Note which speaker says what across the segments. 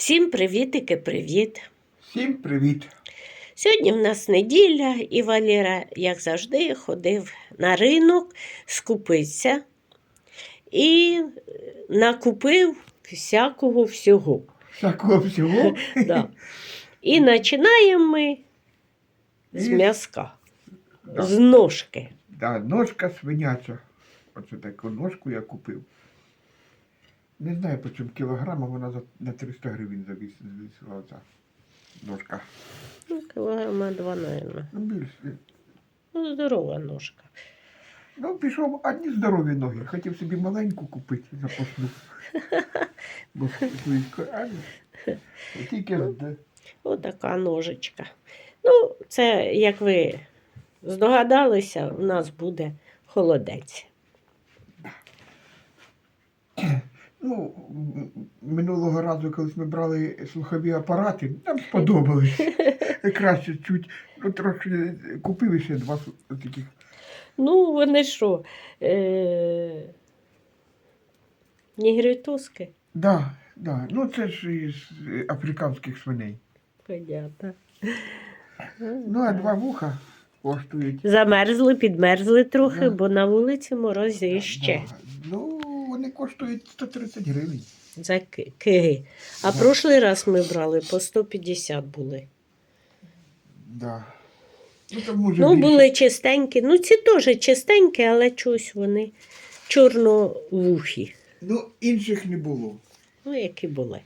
Speaker 1: Всім привітики, привіт!
Speaker 2: Всім привіт!
Speaker 1: Сьогодні в нас неділя, і Валера, як завжди, ходив на ринок, скупився і накупив всякого всього.
Speaker 2: Всякого всього.
Speaker 1: Да. І починаємо ми з
Speaker 2: І-
Speaker 1: м'язка,
Speaker 2: Да.
Speaker 1: з ножки.
Speaker 2: Да, ножка свиняча. Оце таку ножку я купив. Не знаю, по чому кілограма, вона за, на 300 гривень завіс- завісила ця ножка.
Speaker 1: Ну, кілограма два, мабуть.
Speaker 2: Ну, більше.
Speaker 1: Ну, здорова ножка.
Speaker 2: Ну, пішов одні здорові ноги. Хотів собі маленьку купити запасну. Бо. Тільки де.
Speaker 1: Отака ножичка. Ну, це, як ви здогадалися, у нас буде холодець.
Speaker 2: Ну, минулого разу, коли ми брали слухові апарати, нам сподобались. Краще чуть, ну трохи купив ще два таких.
Speaker 1: Ну, вони що? Е... Нігрітоски?
Speaker 2: Да, да. Ну це ж із африканських свиней.
Speaker 1: Понятно.
Speaker 2: Ну, а два вуха коштують.
Speaker 1: Замерзли, підмерзли трохи,
Speaker 2: Да.
Speaker 1: бо на вулиці морози ще
Speaker 2: Да. Ну, вони коштують 130 гривень.
Speaker 1: за ки- киги. А
Speaker 2: Да.
Speaker 1: прошлий раз ми брали по 150 були.
Speaker 2: Да. Ну, там може
Speaker 1: Ну,
Speaker 2: більше.
Speaker 1: були чистенькі. Ну, ці теж чистенькі, але чогось вони чорновухі.
Speaker 2: Ну, інших не було.
Speaker 1: Ну, які були.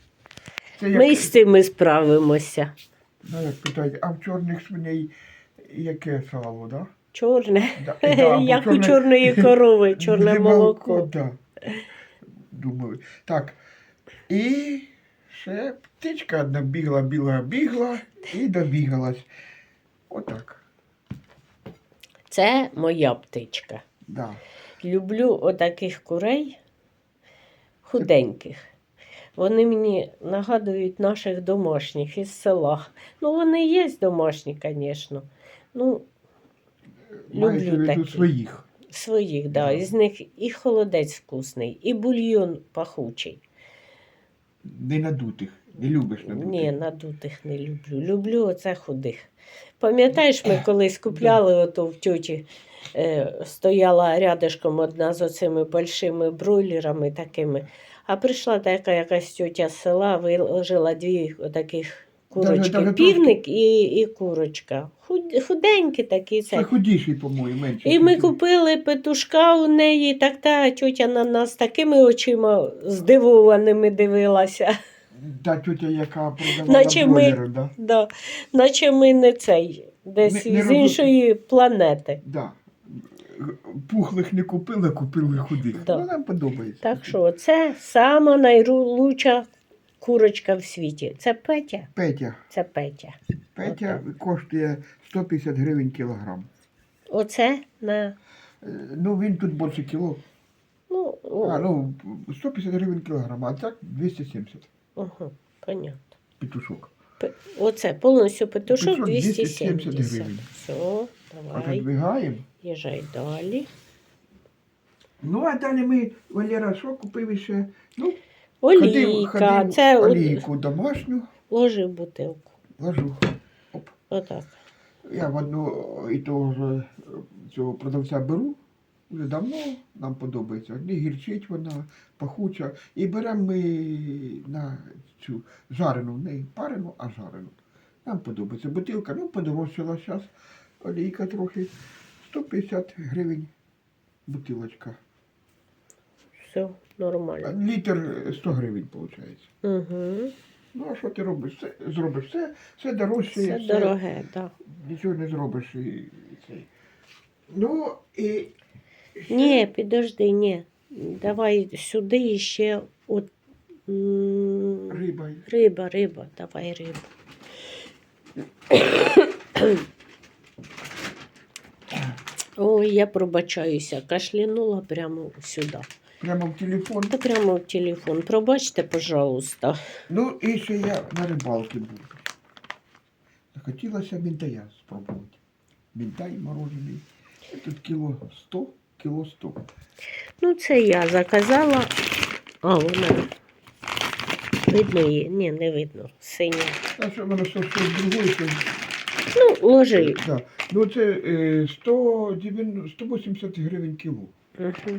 Speaker 2: Це як,
Speaker 1: Ми й з цими справимося.
Speaker 2: ну, як питають, а в чорних свиней яке сало, да?
Speaker 1: Чорне.
Speaker 2: Да, да, або
Speaker 1: Як у
Speaker 2: чорне-
Speaker 1: чорної корови, чорне
Speaker 2: Не
Speaker 1: молоко.
Speaker 2: Да. Думаю. Так. І ще птичка одна бігла, бігла, бігла і добігалась. Отак.
Speaker 1: Це моя птичка.
Speaker 2: Да.
Speaker 1: Люблю отаких курей худеньких. Вони мені нагадують наших домашніх із села. Ну, вони є домашні, звісно. Ну,
Speaker 2: Мається
Speaker 1: люблю такі.
Speaker 2: своїх.
Speaker 1: Своїх, да. Із них і холодець вкусний, і бульйон пахучий.
Speaker 2: Не надутих. Не любиш надутих.
Speaker 1: Ні, надутих не люблю. Люблю оце худих. Пам'ятаєш, ми колись купляли ото в тьоті, е, стояла рядишком одна з оцими большими бройлерами такими. А прийшла така якась тьотя з села, виложила дві отаких курочки. Півник і, і курочка. Худенькі такі.
Speaker 2: Це худіший, по-моєму, менше.
Speaker 1: І ми купили петушка у неї, так та тьотя на нас такими очима здивованими дивилася.
Speaker 2: Та тетя, яка продавала
Speaker 1: Наче ми-
Speaker 2: да?
Speaker 1: Да. Наче ми не цей, десь
Speaker 2: Не- не
Speaker 1: з
Speaker 2: розум-
Speaker 1: іншої планети.
Speaker 2: Да. Пухлих не купили, купили худих.
Speaker 1: Да.
Speaker 2: Ну, нам подобається.
Speaker 1: Так що це сама найлучша курочка в світі. Це Петя.
Speaker 2: Петя.
Speaker 1: Це Петя.
Speaker 2: Петя коштує 150 гривень кілограм.
Speaker 1: Оце на
Speaker 2: Е, Ну, він тут більше кіло.
Speaker 1: ну,
Speaker 2: А, ну, 150 гривень кілограм, а так 270
Speaker 1: угу, понятно.
Speaker 2: петушок.
Speaker 1: Пе- Оце повністю петушок
Speaker 2: Петушок
Speaker 1: 270.
Speaker 2: 270 гривень.
Speaker 1: Все, давай, їжджай далі.
Speaker 2: Ну, а далі ми, Валера, що купив ще? Ну,
Speaker 1: Олійка.
Speaker 2: ходив
Speaker 1: Це
Speaker 2: олійку домашню,
Speaker 1: ложи в бутилку.
Speaker 2: ложу. Оп.
Speaker 1: Отак.
Speaker 2: Я в одну і того ж е, цього продавця беру. Вже давно нам подобається. Не гірчить вона, пахуча. І беремо ми на цю жарену, не парену, а жарену. Нам подобається. Бутилка, ну, подорожчала зараз. Олійка трохи. 150 гривень бутилочка.
Speaker 1: Все нормально.
Speaker 2: Літр 100 гривень виходить.
Speaker 1: Угу.
Speaker 2: Ну, а що ти робиш? Все, зробиш все, все дорожче.
Speaker 1: Це дороге, так.
Speaker 2: Нічого не зробиш. І, і цей. Ну, і
Speaker 1: Ні, підожди, ні. Давай сюди ще от,
Speaker 2: риба.
Speaker 1: риба, риба, давай рибу. Ой, я пробачаюся, кашлянула прямо сюди.
Speaker 2: Прямо в телефон.
Speaker 1: Та прямо в телефон. Пробачте, пожалуйста.
Speaker 2: Ну, і ще я на рибалці був. Захотілося мінтая спробувати. Мінтай морожений. Тут кіло 100, кіло 100.
Speaker 1: Ну, це я заказала. А, вона Видно її? Ні, не видно. Синя.
Speaker 2: А що воно що, що другої, що
Speaker 1: Ну, ложи.
Speaker 2: Да. Ну це е, 190, 180 гривень кіло.
Speaker 1: Угу.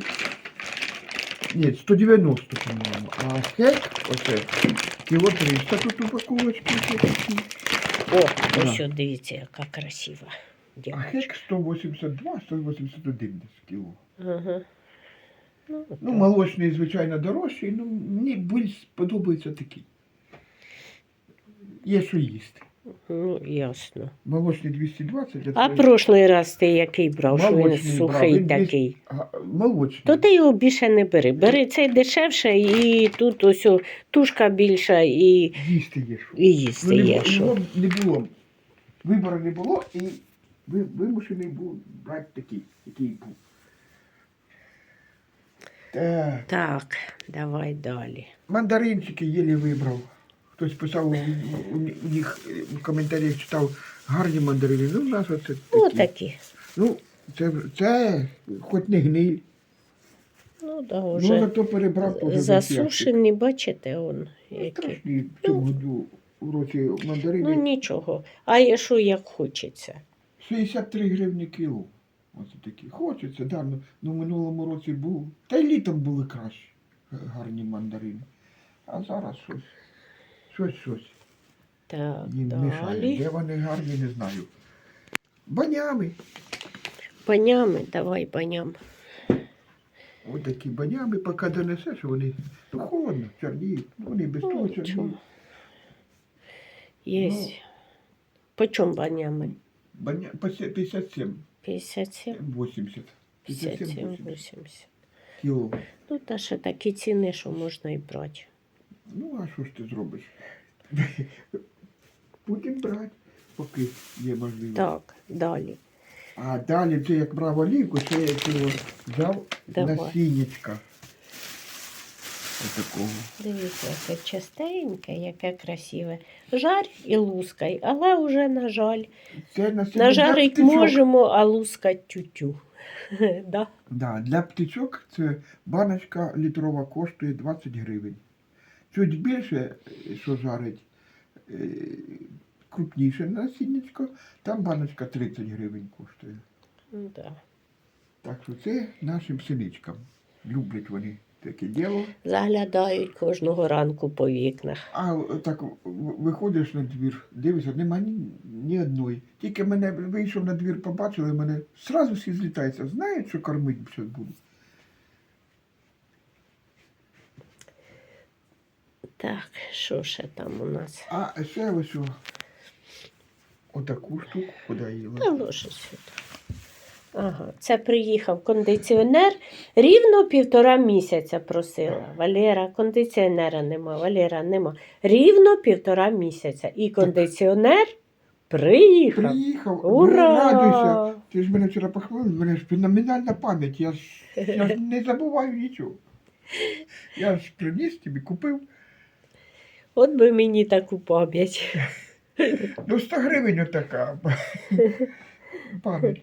Speaker 2: Ні, 190, по-моєму. А хек, оце, кіло 300 тут упаковочки.
Speaker 1: О, ось от дивіться, яка красива.
Speaker 2: А хек 182, 181 десь кіло.
Speaker 1: Ага. Ну,
Speaker 2: Ну, молочний, звичайно, дорожчий, ну мені більш подобається такий. Є що їсти.
Speaker 1: Ну, ясно.
Speaker 2: Молочний 220,
Speaker 1: А
Speaker 2: це
Speaker 1: прошлий раз ти який брав, що він
Speaker 2: Молочний брав,
Speaker 1: сухий
Speaker 2: він десь-
Speaker 1: такий.
Speaker 2: га- молочний.
Speaker 1: То ти його більше не бери. Бери цей дешевше, і тут ось о, тушка більша, і,
Speaker 2: Їсти є що.
Speaker 1: і їсти
Speaker 2: Ну, не,
Speaker 1: є
Speaker 2: бу-
Speaker 1: що.
Speaker 2: його не було. Вибору не було і ви, вимушений був брати такий, який був. Так.
Speaker 1: Так, давай далі.
Speaker 2: Мандаринчики єлі вибрав. Хтось писав у, у, у них в коментарях читав гарні мандарини. Ну, у нас оце такі.
Speaker 1: Ну, такі.
Speaker 2: Ну, це, це хоч не гниль.
Speaker 1: Ну, да,
Speaker 2: Ну, зато перебрав теж
Speaker 1: засушені, бачите, он які.
Speaker 2: Страшні в цьому году у році
Speaker 1: Ну,
Speaker 2: мандарини.
Speaker 1: нічого. А є що як хочеться.
Speaker 2: 63 гривні кіло. Ось такі. Хочеться, да. Ну, ну, в минулому році був. Та й літом були кращі г- гарні мандарини. А зараз щось. Щось, щось.
Speaker 1: Так,
Speaker 2: Їм мішає.
Speaker 1: далі.
Speaker 2: Де вони гарні, не знаю. Банями.
Speaker 1: Банями, давай баням.
Speaker 2: Ось такі банями, поки донесеш, вони ну, холодно, чорніють. Ну, вони без
Speaker 1: Ну,
Speaker 2: того
Speaker 1: нічого.
Speaker 2: чорніють.
Speaker 1: Є.
Speaker 2: Ну.
Speaker 1: По чому банями?
Speaker 2: Баня... по се- 57,
Speaker 1: 57,
Speaker 2: 80. 57,
Speaker 1: 57,
Speaker 2: 80
Speaker 1: 80.
Speaker 2: кіло.
Speaker 1: Ну, та ще такі ціни, що можна і брати.
Speaker 2: Ну, а що ж ти зробиш? Будемо брати, поки є можливість.
Speaker 1: Так, далі.
Speaker 2: А далі це як брав олійку, це я цього взяв
Speaker 1: Давай.
Speaker 2: насіннячка. Отакого.
Speaker 1: Дивіться, яке частеньке, яке красиве. Жарь і лускай, але вже, на жаль,
Speaker 2: Це насіння
Speaker 1: нажарить
Speaker 2: для птичок.
Speaker 1: можемо, а лускать тютю. да?
Speaker 2: Да, для птичок це баночка літрова коштує 20 гривень. Чуть більше, що жарить, е, крупніше насіннячко, там баночка 30 гривень коштує.
Speaker 1: Ну, да.
Speaker 2: Так що це нашим синичкам. Люблять вони таке діло.
Speaker 1: Заглядають кожного ранку по вікнах.
Speaker 2: А так виходиш на двір, дивишся, нема ні, ні одної. Тільки мене вийшов на двір, побачили мене, зразу всі злітаються. Знають, що кормити будуть.
Speaker 1: Так, що ще там у нас?
Speaker 2: А ще ось о, отаку штуку подаїла.
Speaker 1: Та ложи сюди. Ага, це приїхав кондиціонер. Рівно півтора місяця просила. Валера, кондиціонера нема, Валера нема. Рівно півтора місяця. І кондиціонер приїхав.
Speaker 2: Приїхав,
Speaker 1: Ура!
Speaker 2: радуйся. Ти ж мене вчора похвалив, в мене ж феноменальна пам'ять. Я ж, я ж не забуваю нічого. Я ж приніс тобі, купив.
Speaker 1: От би мені таку пам'ять.
Speaker 2: Ну, 100 гривень отака. Пам'ять.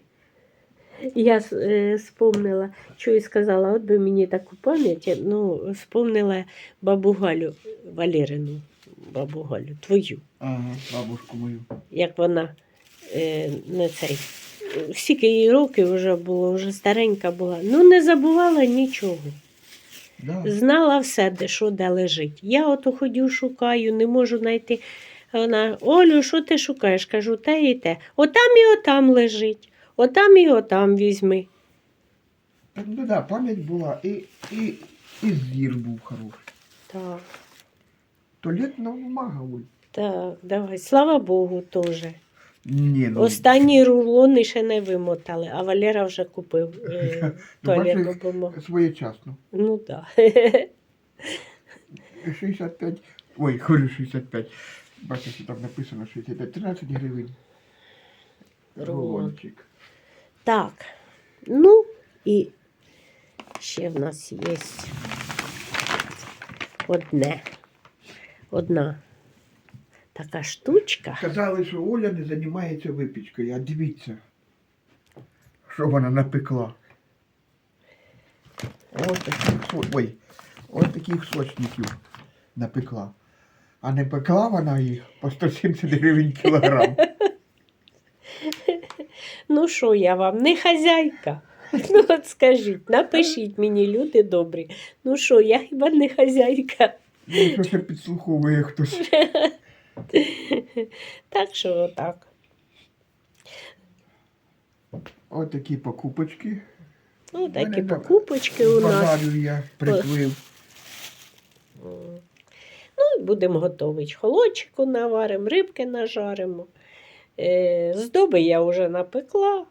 Speaker 1: Я е, спомнила, що і сказала, от би мені таку пам'ять. Ну, спомнила бабу Галю, Валерину, бабу Галю, твою.
Speaker 2: Ага, бабушку мою.
Speaker 1: як вона е, не цей. Скільки їй років вже було, вже старенька була. Ну, не забувала нічого.
Speaker 2: Да.
Speaker 1: Знала все, де що де лежить. Я ото ходю, шукаю, не можу знайти. Вона, Олю, що ти шукаєш? Кажу, те і те. Отам і отам лежить. Отам і отам візьми.
Speaker 2: Так, ну да, пам'ять була і, і, і зір був хороший.
Speaker 1: Так,
Speaker 2: Туалетна бумага, Оль.
Speaker 1: так, давай. Слава Богу, теж.
Speaker 2: Ні, ну,
Speaker 1: Останні рулони ще не вимотали, а Валера вже купив е,
Speaker 2: ну,
Speaker 1: туалетну бумагу.
Speaker 2: своєчасно.
Speaker 1: Ну так.
Speaker 2: 65, ой, говорю 65. Бачиш, що там написано 65, 13 гривень.
Speaker 1: Рулон.
Speaker 2: Рулончик.
Speaker 1: Так, ну і ще в нас є одне. Одна така штучка.
Speaker 2: Казали, що Оля не займається випічкою, а дивіться, що вона напекла. Ось таких, ой, ось таких сочників напекла. А не пекла вона їх по 170 гривень кілограм.
Speaker 1: Ну що я вам, не хазяйка? Ну от скажіть, напишіть мені, люди добрі. Ну що, я хіба не хазяйка?
Speaker 2: Ну, що ще підслуховує хтось.
Speaker 1: Так що отак.
Speaker 2: От такі покупочки.
Speaker 1: Ну, такі покупочки у нас.
Speaker 2: Я приплив.
Speaker 1: Ну, і будемо готувати. Холодчику наваримо, рибки нажаримо. Е, здоби я вже напекла.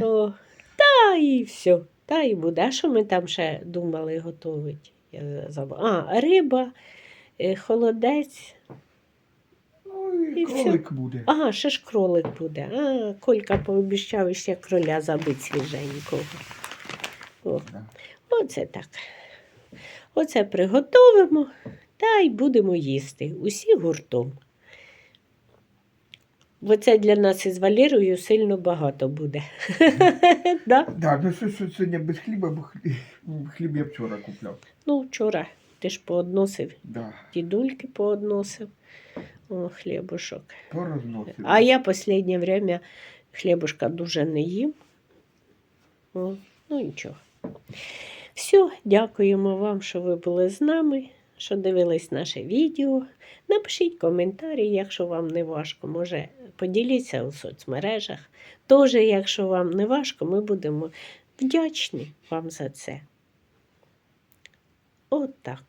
Speaker 1: То, та і все. Та і буде. А що ми там ще думали готувати? Я забула. А, риба, е, холодець.
Speaker 2: І кролик буде.
Speaker 1: Ага, ще ж кролик буде. А, Колька пообіцяв ще кроля забити свіженького. О,
Speaker 2: Да.
Speaker 1: оце так. Оце приготовимо та й будемо їсти. Усі гуртом. Бо це для нас із Валірою сильно багато буде. да?
Speaker 2: Да, ну що, що сьогодні без хліба, бо хліб, хліб я вчора купляв.
Speaker 1: Ну, вчора ти ж поодносив,
Speaker 2: Да,
Speaker 1: дідульки поодносив. Хлібушок.
Speaker 2: порозносив.
Speaker 1: А я останнє время хлібушка дуже не їм. О, ну нічого. Все, дякуємо вам, що ви були з нами, що дивились наше відео. Напишіть коментарі, якщо вам не важко. Може, поділіться у соцмережах. Теж, якщо вам не важко, ми будемо вдячні вам за це. От так.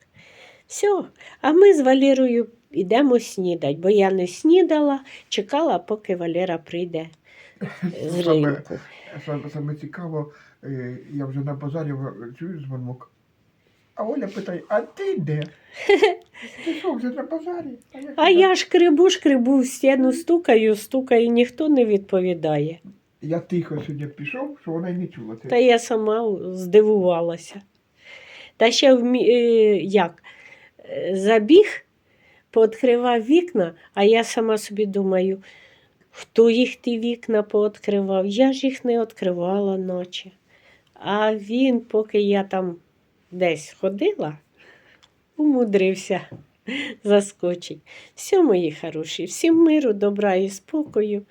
Speaker 1: Все. А ми з Валірою йдемо снідати, бо я не снідала, чекала, поки Валера прийде з ринку.
Speaker 2: Саме, саме цікаво, е, я вже на базарі в- чую дзвонок. А Оля питає, а ти де? Ти що, вже на базарі?
Speaker 1: А я ж крибу, шкребу в стіну стукаю, стукаю, ніхто не відповідає.
Speaker 2: Я тихо сьогодні пішов, що вона й не чула.
Speaker 1: Та я сама здивувалася. Та ще вмі... е, як? Е, Забіг, пооткривав вікна, а я сама собі думаю, хто їх ті вікна пооткривав? Я ж їх не відкривала ночі. А він, поки я там десь ходила, умудрився заскочить. Все, мої хороші, всім миру, добра і спокою.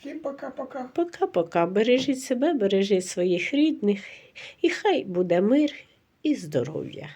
Speaker 2: Всім пока-пока.
Speaker 1: Пока-пока. Бережіть себе, бережіть своїх рідних, і хай буде мир і здоров'я.